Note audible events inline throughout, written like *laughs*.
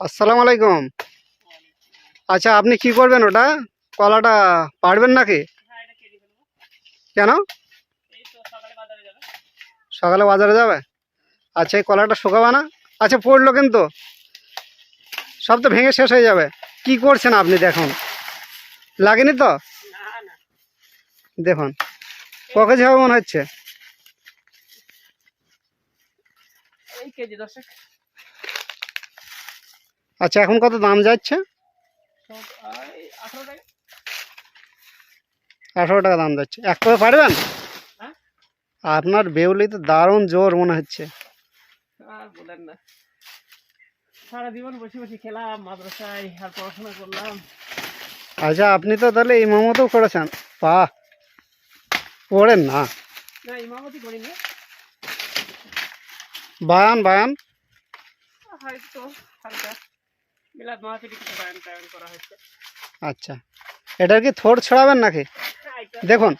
আসসালামু আলাইকুম। আচ্ছা আপনি কি করবেন ওটা? কলাটা পারবেন নাকি? কেন? সকালে বাজারে যাবে? আচ্ছা এই কলাটা শুকাবে না? আচ্ছা পড়ল কিন্তু। সব তো ভেঙে শেষ হয়ে যাবে। কি করছেন আপনি দেখুন। লাগেনি তো? দেখুন, ক যাবে মনে হচ্ছে? আচ্ছা এখন কত দাম যাচ্ছে? আঠারো টাকা। দাম যাচ্ছে। এক করে পারবেন? হ্যাঁ। আপনার বেউলি তো দারুণ জোর মনে হচ্ছে। বলেন না। সারা জীবন বসে বসে খেলাম মাদ্রাসায় আর পড়াশোনা করলাম। আচ্ছা আপনি তো তাহলে এই মমতেও করেছেন। বাহ! পড়েন না। না ইমামতি করিনি। বায়ান বায়ান। হয়তো হালকা। মিলাদ মাহাতির কিছু টায়ান করা হয়েছে। আচ্ছা। এটার কি থোড় ছড়াবেন নাকি? হ্যাঁ দেখুন।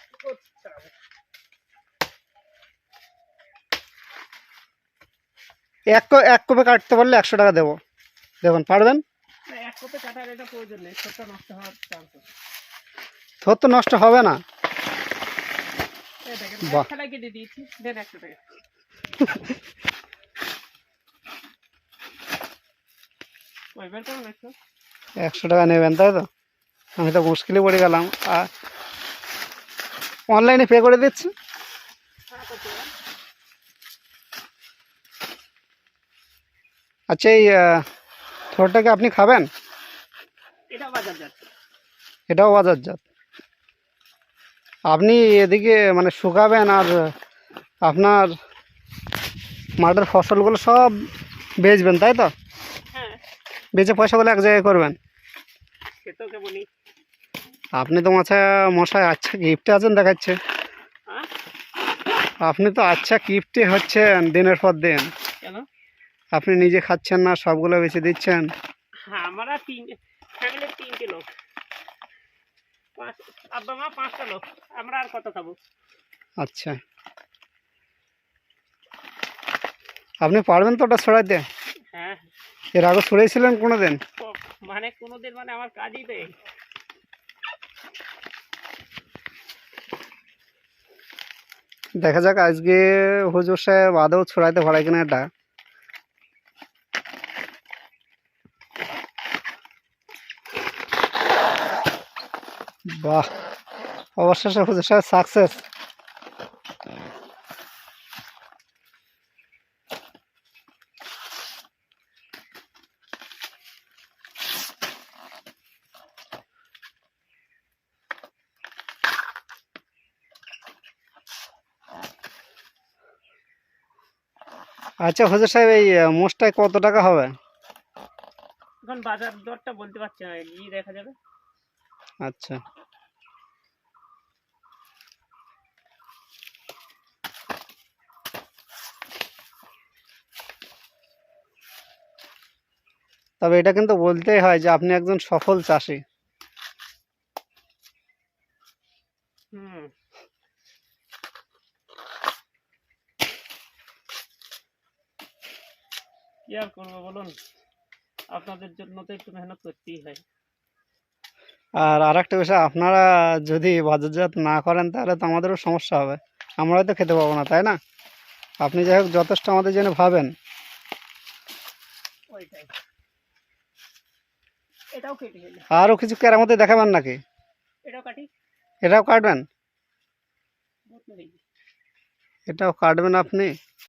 এক ক- এক কপে কাটতে পারলে একশো টাকা দেবো। দেখুন পারবেন? এক কোপে কাটার এটা প্রয়োজন নেই ছোটটা নষ্ট হওয়ার চান্স থোর তো নষ্ট হবে না। বাহ। দিয়েছি দেন একশো টাকা। *laughs* একশো টাকা নেবেন তাই তো? আমি তো মুশকিলে পড়ে গেলাম। আর অনলাইনে পে করে দিচ্ছি? আচ্ছা এই থোরটাকে আপনি খাবেন? এটাও বাজারজাত আপনি এদিকে মানে শুকাবেন আর আপনার মাঠের ফসলগুলো সব বেচবেন তাই তো? বেচে পয়সাগুলো এক জায়গায় করবেন। আপনি তো মাছা মশাই আচ্ছা গিফটে আছেন দেখাচ্ছে। হ্যাঁ? আপনি তো আচ্ছা গিফটে হচ্ছেন দিনের পর দিন। আপনি নিজে খাচ্ছেন না সবগুলো বেছে দিচ্ছেন। হ্যাঁ আমরা তিন ফ্যামিলির তিনটে লোক। আব্বা মা পাঁচটা লোক। আমরা আর কত খাব? আচ্ছা। আপনি পারবেন তো ওটা ছড়াইতে? হ্যাঁ এর আগে ছড়িয়েছিলেন কোনো দিন ক- মানে কোনোদিন মানে আমার কাজই নেই। দেখা যাক আজকে হুজুর সাহেব আদৌ ছড়াইতে পারে কিনা এটা। বাহ অবশেষে হুজুর সাহেব সাকসেস আচ্ছা হুজুর সাহেব এই মোষটায় কত টাকা হবে? এখন বাজার দরটা বলতে পারছি না গিয়ে দেখা যাবে। আচ্ছা। তবে এটা কিন্তু বলতেই হয় যে আপনি একজন সফল চাষি। হুম। কি আর করব বলুন? আপনাদের জন্য তো একটু মেহনত করতেই হয়। আর আর একটা বিষয় আপনারা যদি বাজারজাত না করেন তাহলে তো আমাদেরও সমস্যা হবে। আমরাও তো খেতে পাবো না তাই না? আপনি যাই হোক যথেষ্ট আমাদের জন্য ভাবেন। ওইটাই। এটাও কেটে ফেলি। আরও কিছু কেরামতে দেখাবেন নাকি? এটাও কাটবেন? এটাও কাটবেন আপনি?